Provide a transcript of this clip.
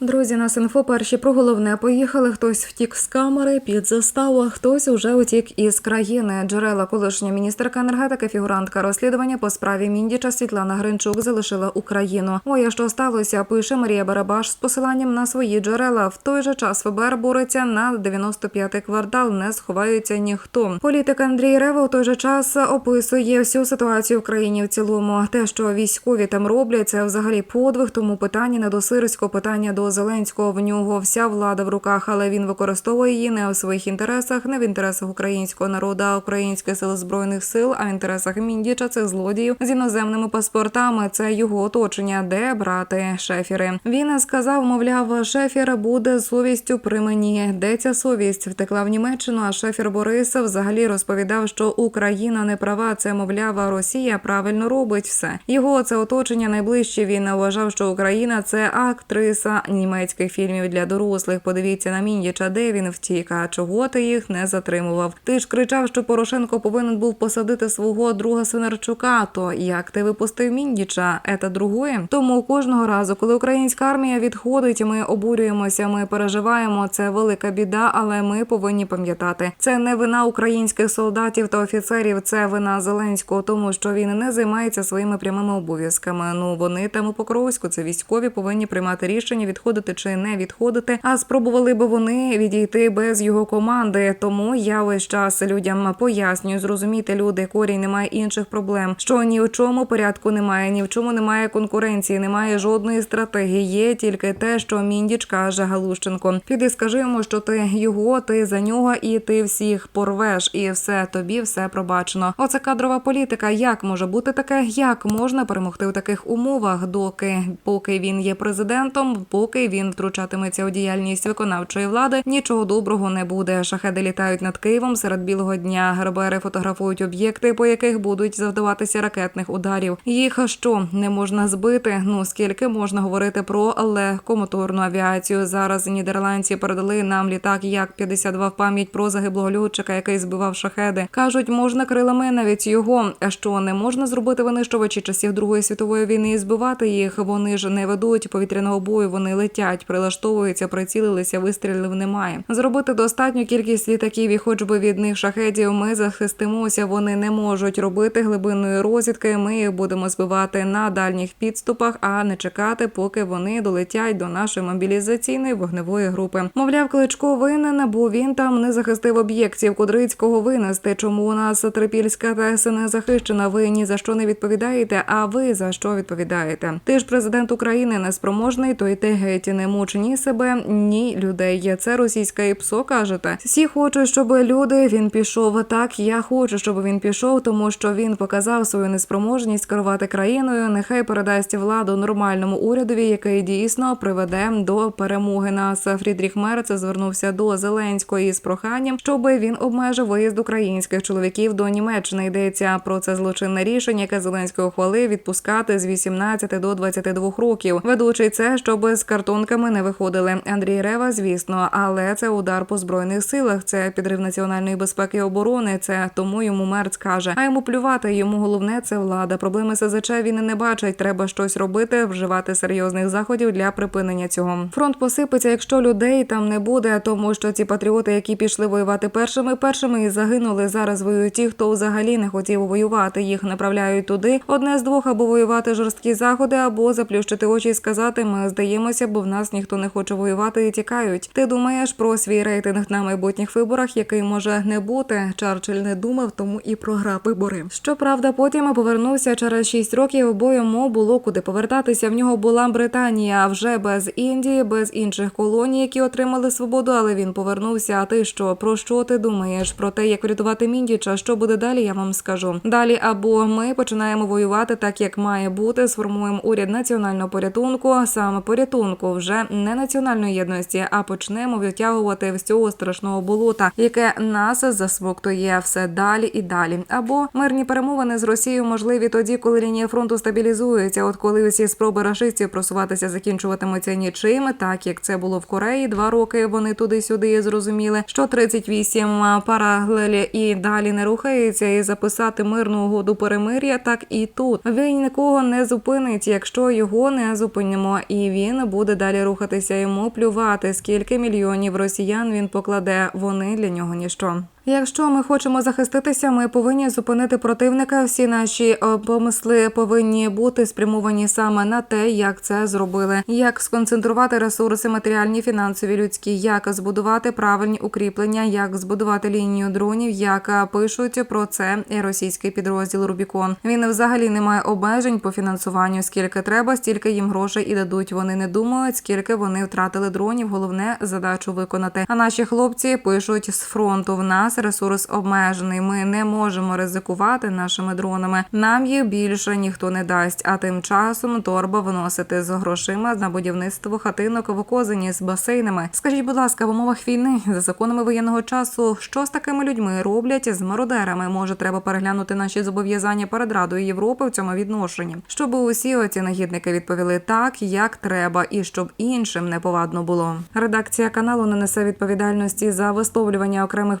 Друзі, на інфо перші про головне поїхали. Хтось втік з камери під заставу, а хтось уже утік із країни. Джерела колишня міністерка енергетики, фігурантка розслідування по справі Міндіча Світлана Гринчук залишила Україну. Ой, що сталося? Пише Марія Барабаш з посиланням на свої джерела. В той же час ФБР бореться на 95-й квартал. Не сховається ніхто. Політик Андрій Рева у той же час описує всю ситуацію в країні в цілому. Те, що військові там роблять, це взагалі подвиг. Тому питання не до Сирського, питання до Зеленського. В нього вся влада в руках, але він використовує її не у своїх інтересах, не в інтересах українського народу, а українських сил збройних сил, а в інтересах міндіча цих злодіїв з іноземними паспортами. Це його оточення, де брати шефіри. Він сказав, мовляв, шефір буде совістю при мені. Де ця совість втекла в Німеччину? А шефір Борис взагалі розповідав, що Україна не права. Це мовляв, Росія правильно робить все. Його це оточення найближче. Він вважав, що Україна це актриса німецьких фільмів для дорослих. Подивіться на Міндіча, де він втік. А чого ти їх не затримував? Ти ж кричав, що Порошенко повинен був посадити свого друга Синарчука. То як ти випустив Міндіча? Ета другое? Тому кожного разу, коли українська армія відходить, ми обурюємося, ми переживаємо. Це велика біда, але ми повинні пам'ятати, це не вина українських солдатів та офіцерів, це вина Зеленського, тому що він не займається своїми прямими обов'язками. Ну вони там у Покровську, це військові повинні приймати рішення, відходити чи не відходити. А спробували би вони відійти без його команди. Тому я весь час людям пояснюю, зрозуміти люди, корінь немає інших проблем. Що ні в чому порядку немає, ні в чому немає конкуренції, немає жодної стратегії. Є тільки те, що міндіч каже Галущенко. Піди скажи йому, що ти його, ти за нього, і ти всіх порвеш, і все тобі все пробачено. Оце кадрова політика. Як може бути таке? Як можна перемогти у таких умовах, доки поки він є президентом, поки він втручатиметься у діяльність виконавчої влади, нічого доброго не буде. Шахеди літають над Києвом серед білого дня. Гербери фотографують об'єкти, по яких будуть завдаватися ракетних ударів. Їх що не можна збити? Ну скільки можна говорити про легкомоторну авіацію? Зараз нідерландці передали нам літак як 52 в пам'ять про загиблого льотчика, який збивав шахеди. кажуть, можна крилами навіть його. Що не можна зробити винищувачі часів Другої світової війни і збивати їх? Вони ж не ведуть повітряного бою. Вони летять, прилаштовуються, прицілилися, вистрілів немає. Зробити достатню кількість літаків, і хоч би від них шахедів ми захистимося. Вони не можуть робити глибинної розвідки. Ми їх будемо збивати на дальніх підступах, а не чекати, поки вони долетять до нашої мобілізаційної вогневої групи. Мовляв, кличко винен, бо він там не захистив об'єктів Кудрицького винести. Чому у нас Трипільська ТЕС не захищена? Ви ні за що не відповідаєте. А ви за що відповідаєте? Ти ж президент України неспроможний, то й ти геть не муч ні себе, ні людей. Це російська ІПСО, кажете. Всі хочуть, щоб люди він пішов. Так я хочу, щоб він пішов, тому що він показав свою неспроможність керувати країною. Нехай передасть владу нормальному урядові, який дійсно приведе до перемоги. Нас Фрідріх Мерц звернувся до Зеленського із проханням, щоб він обмежив виїзд українських чоловіків до Німеччини. Йдеться про це злочинне рішення, яке Зеленський ухвалив відпускати з 18 до 22 років. Ведучий це, щоб з картонками не виходили. Андрій Рева, звісно, але це удар по збройних силах. Це підрив національної безпеки і оборони. Це тому йому Мерц каже. А йому плювати. Йому головне це влада. Проблеми СЗЧ він і не бачить. Треба щось робити, вживати серйозних заходів для припинення цього. Фронт посипеться, якщо людей там не буде, тому що ці патріоти, які пішли воювати першими, першими і загинули. Зараз воюють ті, хто взагалі не хотів воювати. Їх направляють туди. Одне з двох або воювати жорсткі заходи, або заплющити очі і сказати: ми здаємося, бо в нас ніхто не хоче воювати і тікають. Ти думаєш про свій рейтинг на майбутніх виборах, який може не бути. Чарчилль не думав, тому і програв вибори. Щоправда, потім повернувся через 6 років, бо йому було куди повертатися. В нього була Британія, вже без Індії, без інших колоній, які отримали свободу. Але він повернувся. А ти що? Про що ти думаєш? Про те, як врятувати Міндіча? Що буде далі? Я вам скажу. Далі або ми починаємо воювати так, як має бути. Сформуємо уряд національного порятунку, саме порятунку, вже не національної єдності, а почнемо витягувати з цього страшного болота, яке нас засмоктує все далі і далі. Або мирні перемовини з Росією можливі тоді, коли лінія фронту стабілізується. От коли усі спроби рашистів просуватися закінчуватимуться нічим, так як це було в Кореї, два роки вони туди-сюди зрозуміли, що 38 паралелі і далі не рухається, і записати мирну угоду перемир'я, так і тут він нікого не зупинить, якщо його не зупинимо, і він буде буде далі рухатися йому плювати, скільки мільйонів росіян він покладе. Вони для нього ніщо. Якщо ми хочемо захиститися, ми повинні зупинити противника. Всі наші е, помисли повинні бути спрямовані саме на те, як це зробили, як сконцентрувати ресурси матеріальні, фінансові, людські, як збудувати правильні укріплення, як збудувати лінію дронів, як е, пишуть про це російський підрозділ Рубікон. Він взагалі не має обмежень по фінансуванню. Скільки треба, стільки їм грошей і дадуть. Вони не думають, скільки вони втратили дронів. Головне задачу виконати. А наші хлопці пишуть з фронту. В нас ресурс обмежений. Ми не можемо ризикувати нашими дронами. Нам їх більше ніхто не дасть. А тим часом торба виносити з грошима на будівництво хатинок в Козині з басейнами. Скажіть, будь ласка, в умовах війни за законами воєнного часу, що з такими людьми роблять з мародерами? Може, треба переглянути наші зобов'язання перед Радою Європи в цьому відношенні, щоб усі оці нагідники відповіли так, як треба, і щоб іншим не повадно було. Редакція каналу не несе відповідальності за висловлювання окремих